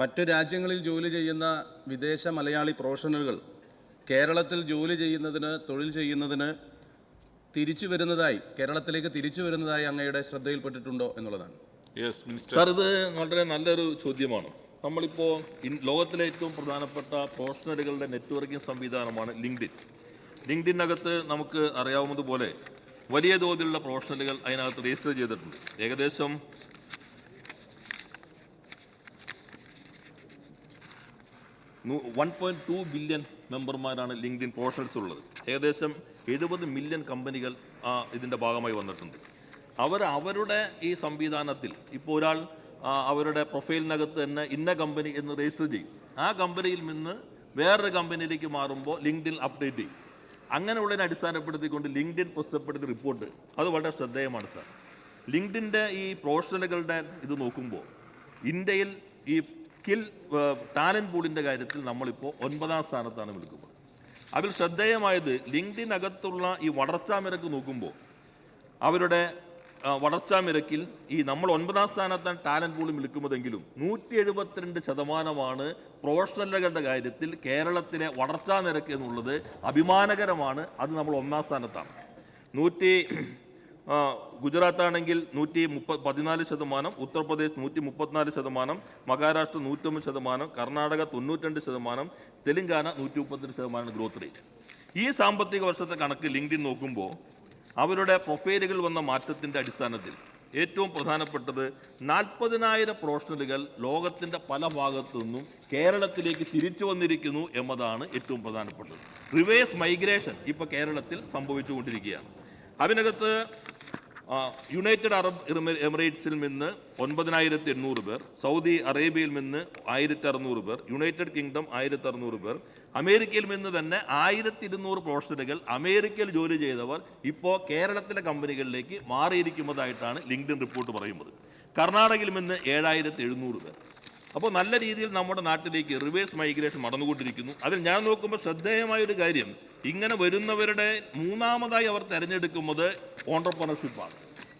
മറ്റു രാജ്യങ്ങളിൽ ജോലി ചെയ്യുന്ന വിദേശ മലയാളി പ്രൊഫഷണലുകൾ കേരളത്തിൽ ജോലി ചെയ്യുന്നതിന് തൊഴിൽ ചെയ്യുന്നതിന് തിരിച്ചു വരുന്നതായി കേരളത്തിലേക്ക് തിരിച്ചു വരുന്നതായി അങ്ങയുടെ ശ്രദ്ധയിൽപ്പെട്ടിട്ടുണ്ടോ എന്നുള്ളതാണ്. യെസ് മിനിസ്റ്റർ സാർ ഇത് വളരെ നല്ലൊരു ചോദ്യമാണ്. നമ്മളിപ്പോൾ ലോകത്തിലെ ഏറ്റവും പ്രധാനപ്പെട്ട പ്രൊഫഷണലുകളുടെ നെറ്റ്വർക്കിംഗ് സംവിധാനമാണ് ലിങ്ക്ഡിൻ ലിങ്ക്ഡിനകത്ത് നമുക്ക് അറിയാവുന്നതുപോലെ വലിയ തോതിലുള്ള പ്രൊഫഷണലുകൾ അതിനകത്ത് രജിസ്റ്റർ ചെയ്തിട്ടുണ്ട്. ഏകദേശം വൺ പോയിന്റ് ടു ബില്യൺ മെമ്പർമാരാണ് ലിങ്ക്ഡ് ഇൻ പോർട്ടൽസ് ഉള്ളത്. ഏകദേശം എഴുപത് മില്യൺ കമ്പനികൾ ഇതിന്റെ ഭാഗമായി വന്നിട്ടുണ്ട്. അവർ അവരുടെ ഈ സംവിധാനത്തിൽ ഇപ്പോൾ ഒരാൾ അവരുടെ പ്രൊഫൈലിനകത്ത് തന്നെ ഇന്ന കമ്പനി എന്ന് രജിസ്റ്റർ ചെയ്യും. ആ കമ്പനിയിൽ നിന്ന് വേറൊരു കമ്പനിയിലേക്ക് മാറുമ്പോൾ ലിങ്ക്ഡിൻ അപ്ഡേറ്റ് ചെയ്യും. അങ്ങനെയുള്ളതിനെ അടിസ്ഥാനപ്പെടുത്തിക്കൊണ്ട് ലിങ്ക്ഡിൻ പ്രസിദ്ധപ്പെടുത്തിയ റിപ്പോർട്ട് അത് വളരെ ശ്രദ്ധേയമാണ് സാർ. ലിങ്ക്ഡിന്റെ ഈ പ്രൊഫഷണലുകളുടെ ഇത് നോക്കുമ്പോൾ ഇന്ത്യയിൽ ഈ സ്കിൽ ടാലന്റ് പൂളിന്റെ കാര്യത്തിൽ നമ്മളിപ്പോൾ ഒൻപതാം സ്ഥാനത്താണ് നിൽക്കുന്നത് അതിൽ ശ്രദ്ധേയമായത് ലിങ്ക്ഡിനകത്തുള്ള ഈ വളർച്ചാ നിരക്ക് നോക്കുമ്പോൾ അവരുടെ വളർച്ചാ നിരക്കിൽ ഈ നമ്മൾ ഒൻപതാം സ്ഥാനത്താണ് ടാലന്റ് പൂളിൽ നിൽക്കുന്നതെങ്കിലും നൂറ്റി എഴുപത്തിരണ്ട് ശതമാനമാണ് പ്രൊഫഷണലുകളുടെ കാര്യത്തിൽ കേരളത്തിലെ വളർച്ചാ നിരക്ക് എന്നുള്ളത് അഭിമാനകരമാണ്. അത് നമ്മൾ ഒന്നാം സ്ഥാനത്താണ്. നൂറ്റി ഗുജറാത്ത് ആണെങ്കിൽ നൂറ്റി മുപ്പ പതിനാല് ശതമാനം ഉത്തർപ്രദേശ് നൂറ്റി മുപ്പത്തിനാല് ശതമാനം മഹാരാഷ്ട്ര നൂറ്റൊമ്പത് ശതമാനം കർണാടക തൊണ്ണൂറ്റിരണ്ട് ശതമാനം തെലങ്കാന നൂറ്റി മുപ്പത്തിരണ്ട് ശതമാനം ഗ്രോത്ത് റേറ്റ് ഈ സാമ്പത്തിക വർഷത്തെ കണക്ക് ലിങ്ക്ഡിൻ നോക്കുമ്പോൾ അവരുടെ പ്രൊഫൈലുകൾ വന്ന മാറ്റത്തിന്റെ അടിസ്ഥാനത്തിൽ ഏറ്റവും പ്രധാനപ്പെട്ടത് നാൽപ്പതിനായിരം പ്രൊഫഷണലുകൾ ലോകത്തിന്റെ പല ഭാഗത്തു നിന്നും കേരളത്തിലേക്ക് തിരിച്ചു വന്നിരിക്കുന്നു എന്നതാണ് ഏറ്റവും പ്രധാനപ്പെട്ടത്. റിവേഴ്സ് മൈഗ്രേഷൻ ഇപ്പോൾ കേരളത്തിൽ സംഭവിച്ചുകൊണ്ടിരിക്കുകയാണ്. അതിനകത്ത് യുണൈറ്റഡ് അറബ് എമിറേറ്റ്സിൽ നിന്ന് ഒൻപതിനായിരത്തി എണ്ണൂറ് പേർ സൗദി അറേബ്യയിൽ നിന്ന് ആയിരത്തി അറുന്നൂറ് പേർ യുണൈറ്റഡ് കിങ്ഡം ആയിരത്തി അറുന്നൂറ് പേർ അമേരിക്കയിൽ നിന്ന് തന്നെ ആയിരത്തി ഇരുന്നൂറ് പ്രൊഫഷണലുകൾ അമേരിക്കയിൽ ജോലി ചെയ്തവർ ഇപ്പോൾ കേരളത്തിലെ കമ്പനികളിലേക്ക് മാറിയിരിക്കുന്നതായിട്ടാണ് ലിങ്ക്ഡിൻ റിപ്പോർട്ട് പറയുന്നത്. കർണാടകയിൽ നിന്ന് ഏഴായിരത്തി എഴുന്നൂറ് പേർ. അപ്പോൾ നല്ല രീതിയിൽ നമ്മുടെ നാട്ടിലേക്ക് റിവേഴ്സ് മൈഗ്രേഷൻ നടന്നുകൊണ്ടിരിക്കുന്നു. അതിൽ ഞാൻ നോക്കുമ്പോൾ ശ്രദ്ധേയമായൊരു കാര്യം ഇങ്ങനെ വരുന്നവരുടെ മൂന്നാമതായി അവർ തിരഞ്ഞെടുക്കുന്നത് ഓണ്ടർപ്രണർഷിപ്പാണ്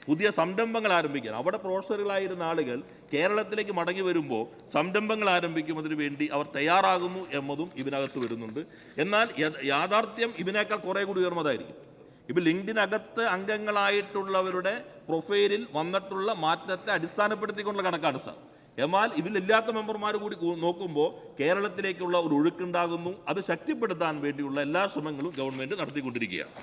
പുതിയ സംരംഭങ്ങൾ ആരംഭിക്കാൻ. അവിടെ പ്രൊഫസറുകളായിരുന്ന ആളുകൾ കേരളത്തിലേക്ക് മടങ്ങി വരുമ്പോൾ സംരംഭങ്ങൾ ആരംഭിക്കുന്നതിന് വേണ്ടി അവർ തയ്യാറാകുന്നു എന്നതും ഇതിനകത്ത് വരുന്നുണ്ട്. എന്നാൽ യാഥാർത്ഥ്യം ഇതിനേക്കാൾ കുറേ കൂടി ഉയർന്നതായിരിക്കും. ഇപ്പം ലിങ്ക്ഡിനകത്ത് അംഗങ്ങളായിട്ടുള്ളവരുടെ പ്രൊഫൈലിൽ വന്നിട്ടുള്ള മാറ്റത്തെ അടിസ്ഥാനപ്പെടുത്തിക്കൊണ്ടുള്ള കണക്കാണ് സാർ. എന്നാൽ ഇതിലില്ലാത്ത മെമ്പർമാർ കൂടി നോക്കുമ്പോൾ കേരളത്തിലേക്കുള്ള ഒരു ഒഴുക്കുണ്ടാകുന്നു. അത് ശക്തിപ്പെടുത്താൻ വേണ്ടിയുള്ള എല്ലാ ശ്രമങ്ങളും ഗവൺമെന്റ് നടത്തിക്കൊണ്ടിരിക്കുകയാണ്.